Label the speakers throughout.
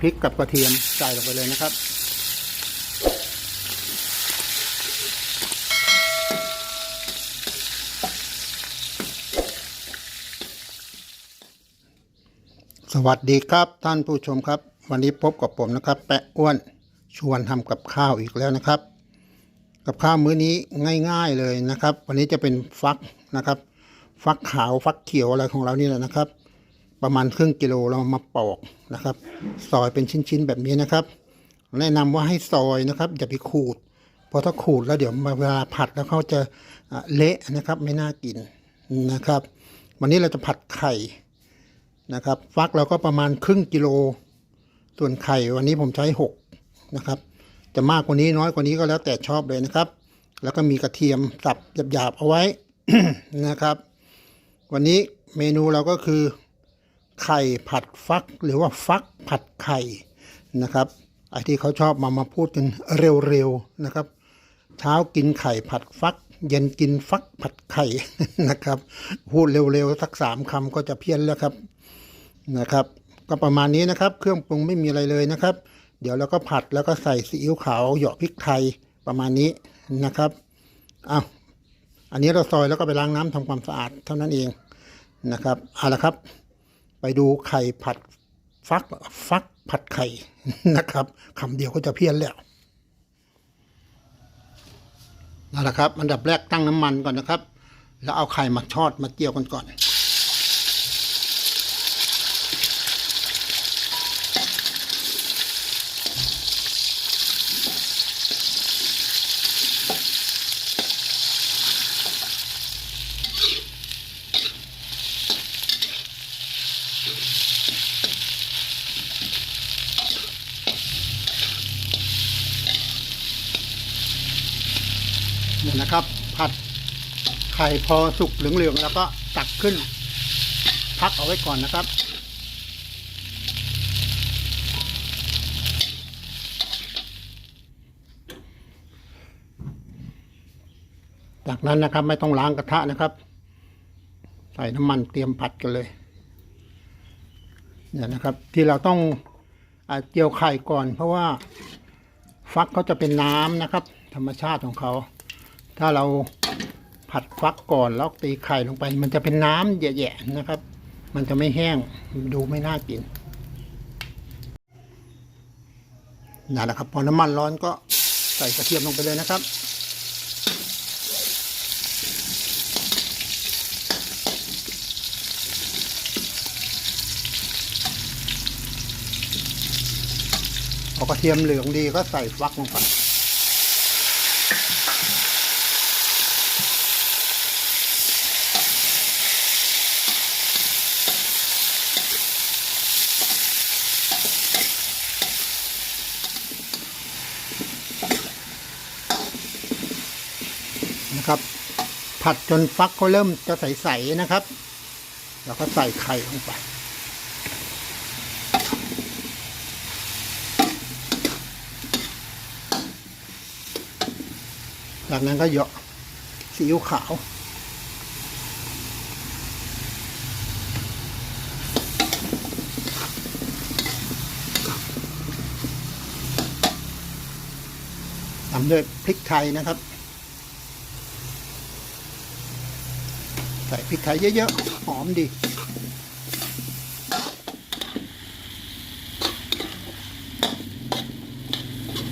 Speaker 1: พริกกับกระเทียมใส่ลงไปเลยนะครับ สวัสดีครับท่านผู้ชมครับ วันนี้พบกับผมนะครับ แปะอ้วนชวนทำกับข้าวอีกแล้วนะครับ กับข้าวมื้อนี้ง่ายๆเลยนะครับ วันนี้จะเป็นฟักนะครับ ฟักขาวฟักเขียวอะไรของเรานี่แหละนะครับ ประมาณครึ่งกิโลเรามาปอกนะครับ ซอยเป็นชิ้นๆแบบนี้นะครับ แนะนำว่าให้ซอยนะครับ อย่าไปขูด เพราะถ้าขูดแล้วเดี๋ยวเวลาผัดแล้วเขาจะเละนะครับ ไม่น่ากินนะครับ วันนี้เราจะผัดไข่นะครับ ฟักเราก็ประมาณครึ่งกิโล ส่วนไข่วันนี้ผมใช้หกนะครับจะมากกว่านี้น้อยกว่านี้ก็แล้วแต่ชอบเลยนะครับ แล้วก็มีกระเทียมสับหยาบๆเอาไว้นะครับ วันนี้เมนูเราก็คือ ไข่ผัดฟักหรือว่าฟักผัดไข่นะครับไอ้ที่เขาชอบมามาพูดกันเร็วๆนะครับ เช้ากินไข่ผัดฟัก เย็นกินฟักผัดไข่นะครับพูดเร็วๆสักสามคำก็จะเพี้ยนแล้วครับนะครับ ก็ประมาณนี้นะครับ เครื่องปรุงไม่มีอะไรเลยนะครับ เดี๋ยวเราก็ผัดแล้วก็ใส่ซีอิ๊วขาวเหยาะพริกไทยประมาณนี้นะครับอ้าวอันนี้เราซอยแล้วก็ไปล้างน้ำทำความสะอาดเท่านั้นเองนะครับเอาละครับ ดูไข่ผัดฟักฟักผัดไข่นะครับคำเดียวก็จะเพี้ยนแล้วนั่นแหละครับ อันดับแรกตั้งน้ำมันก่อนนะครับ แล้วเอาไข่มาทอดมาเจียวกันก่อน นี่ยนะครับ ผัดไข่พอสุกเหลืองๆแล้วก็ตักขึ้น พักเอาไว้ก่อนนะครับ จากนั้นนะครับ ไม่ต้องล้างกระทะนะครับ ใส่น้ำมันเตรียมผัดกันเลยเนี่ยนะครับ ที่เราต้องอเจียวไข่ก่อน เพราะว่าฟักเขาจะเป็นน้ำนะครับ ธรรมชาติของเขา ถ้าเราผัดฟักก่อนแล้วตีไข่ลงไป มันจะเป็นน้ำแย่ๆนะครับ มันจะไม่แห้งดูไม่น่ากินนั่นแหละครับพอน้ำมันร้อนก็ใส่กระเทียมลงไปเลยนะครับพอกระเทียมเหลืองดีก็ใส่ฟักลงไป นะครับ ผัดจนฟักเขาเริ่มจะใสๆนะครับ แล้วก็ใส่ไข่ลงไปจากนั้นก็เหยาะซีอิ๊วขาวตามด้วยพริกไทยนะครับ ใส่พริกไทยเยอะๆ หอมดี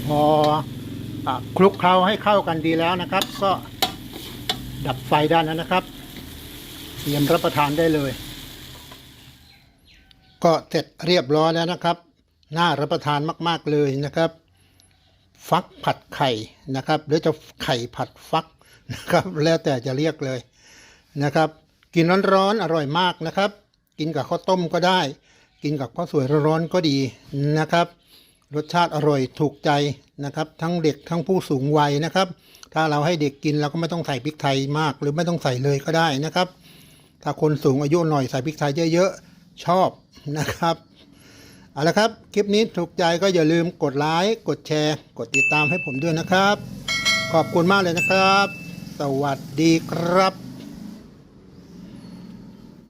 Speaker 1: พออคลุกเคล้าให้เข้ากันดีแล้วนะครับ ก็ดับไฟด้านนั้นนะครับ เตรียมรับประทานได้เลย ก็เสร็จเรียบร้อยแล้วนะครับ น่ารับประทานมาก ๆเลยนะครับ ฟักผัดไข่นะครับ หรือจะไข่ผัดฟักนะครับ แล้วแต่จะเรียกเลย นะครับ กินร้อนๆอร่อยมากนะครับ กินกับข้าวต้มก็ได้ กินกับข้าวสวยร้อนๆก็ดีนะครับ รสชาติอร่อยถูกใจนะครับ ทั้งเด็กทั้งผู้สูงวัยนะครับ ถ้าเราให้เด็กกินเราก็ไม่ต้องใส่พริกไทยมาก หรือไม่ต้องใส่เลยก็ได้นะครับ ถ้าคนสูงอายุหน่อยใส่พริกไทยเยอะๆชอบนะครับเอาละครับ คลิปนี้ถูกใจก็อย่าลืมกดไลค์กดแชร์ กดติดตามให้ผมด้วยนะครับ ขอบคุณมากเลยนะครับ สวัสดีครับ